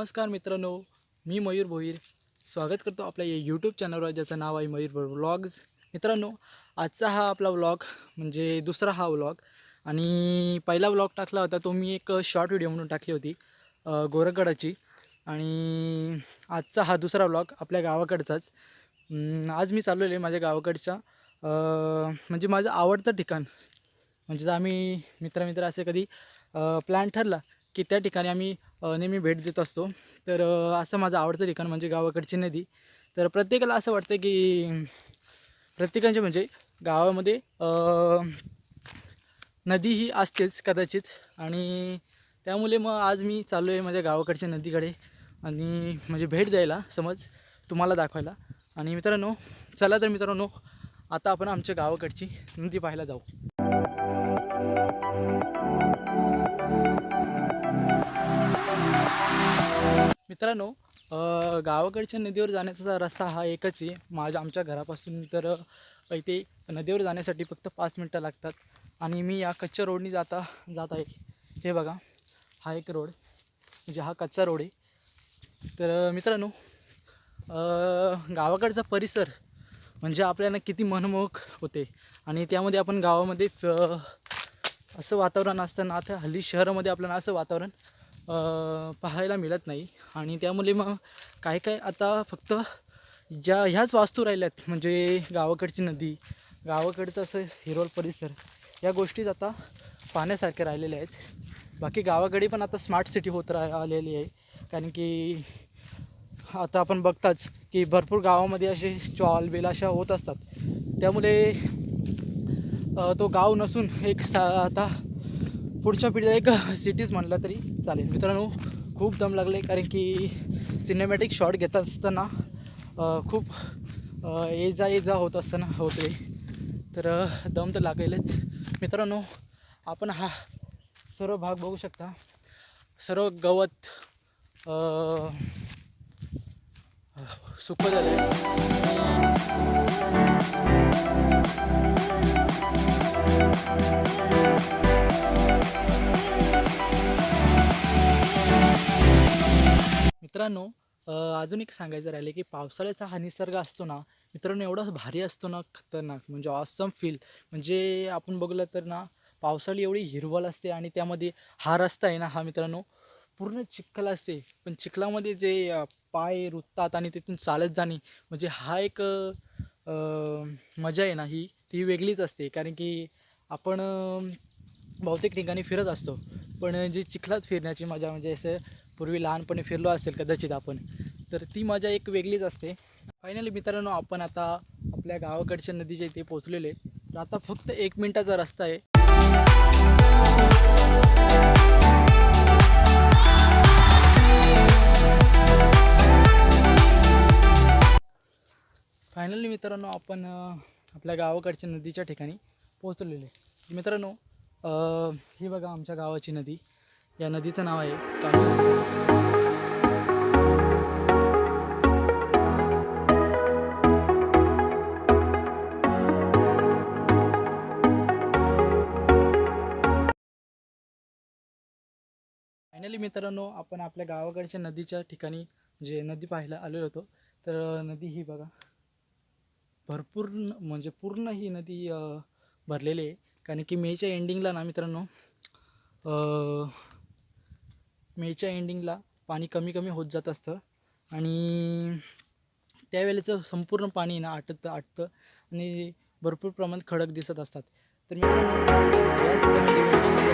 नमस्कार मित्रांनो मी मयूर भोईर. स्वागत करतो आपल्या या यूट्यूब चॅनलवर ज्याचं नाव आहे मयूर भोईर व्लॉग्स मित्रांनो आजचा हा आपला व्लॉग म्हणजे दुसरा हा व्लॉग आणि पहिला व्लॉग टाकला होता तो मी एक शॉर्ट व्हिडिओ म्हणून टाकली होती गोरखगडाची. गोरगडाची आणि आजचा हा दुसरा व्लॉग आपल्या गावाकडचाच. आज मी चाललेलो आहे माझ्या गावाकडच्या म्हणजे माझं आवडतं ठिकाण. म्हणजे जर आम्ही मित्रमित्र असे कधी प्लॅन ठरला की त्या ठिकाणी आम्ही नेहमी भेट देत असतो. तर असं माझं आवडतं ठिकाण म्हणजे गावाकडची नदी. तर प्रत्येकाला असं वाटतं की प्रत्येकांचे म्हणजे गावामध्ये नदी ही असतेच कदाचित. आणि त्यामुळे मग आज मी चाललो आहे माझ्या गावाकडच्या नदीकडे आणि म्हणजे भेट द्यायला समज तुम्हाला दाखवायला. आणि मित्रांनो चला तर मित्रांनो आता आपण आमच्या गावाकडची नदी पाहायला जाऊ. मित्रांनो गावाकडच्या नदीवर जाण्याचा रस्ता हा एकच आहे. माझ्या आमच्या घरापासून तर इथे नदीवर जाण्यासाठी फक्त पाच मिनटं लागतात. आणि मी या कच्च्या रोडनी जाता जात आहे. हे बघा हा एक रोड म्हणजे हा कच्चा रोड आहे. तर मित्रांनो गावाकडचा परिसर म्हणजे आपल्याला किती मनमोहक होते. आणि त्यामध्ये आपण गावामध्ये फ- असं वातावरण असताना आता हल्ली शहरामध्ये आपल्याला असं वातावरण पाहायला मिळत नाही. आणि त्यामुळे मग काय काय आता फक्त ज्या ह्याच वास्तू राहिल्यात म्हणजे गावाकडची नदी गावाकडचं असं हिरवळ परिसर या गोष्टीच आता पाहण्यासारख्या राहिलेल्या आहेत. बाकी गावाकडे पण आता स्मार्ट सिटी होत राह आलेली आहे. कारण की आता आपण बघताच की भरपूर गावामध्ये असे चॉल बेल अशा होत असतात. त्यामुळे तो गाव नसून एक सा आता पुढच्या पिढीला एक सिटीज म्हणलं तरी चालेल. मित्रांनो खूप दम लागले कारण की सिनेमॅटिक शॉट घेत असताना खूप ये जा ये जा होत असताना होते तर दम तर लागेलच. मित्रांनो आपण हा सर्व भाग बघू शकता. सर्व गवत सुकं झालं मित्रांनो अजून एक सांगायचं राहिलं की पावसाळ्याचा हा निसर्ग असतो ना मित्रांनो एवढा भारी असतो ना खतरनाक म्हणजे ऑसम फील म्हणजे आपण बघलं तर ना पावसाळी एवढी हिरवळ असते आणि त्यामध्ये हा रस्ता आहे ना हा मित्रांनो पूर्ण चिखल असते. पण चिखलामध्ये जे पाय रुततात आणि तिथून चालत जाणे म्हणजे हा एक मजा आहे ना ही ती वेगळीच असते. कारण की आपण बहुतेक ठिकाणी फिरत असतो. पण जी चिखलात फिरण्याची मजा म्हणजे असं पूर्वी लहानपणी फिरलो असेल कदाचित आपण तर ती मजा एक वेगळीच असते. फायनली मित्रांनो आपण आता आपल्या गावाकडच्या नदीच्या इथे पोचलेले आहे. तर आता फक्त एक मिनटाचा रस्ता आहे. फायनली मित्रांनो आपण आपल्या गावाकडच्या नदीच्या ठिकाणी पोहोचलेले मित्रांनो ही बघा आमच्या गावाची नदी. या नदीचं नाव आहे काली फायनली मित्रांनो आपण आपल्या गावाकडच्या नदीच्या ठिकाणी जे नदी पाहायला आलेलो होतो तर नदी ही बघा भरपूर म्हणजे पूर्ण ही नदी भरलेली आहे. कारण की मेच्या एंडिंगला ना मित्रांनो मेच्या एंडिंगला पाणी कमी कमी होत जात असतं. आणि त्यावेळेचं संपूर्ण पाणी ना आटतं आटतं आणि भरपूर प्रमाणात खडक दिसत असतात. तर मित्रांनो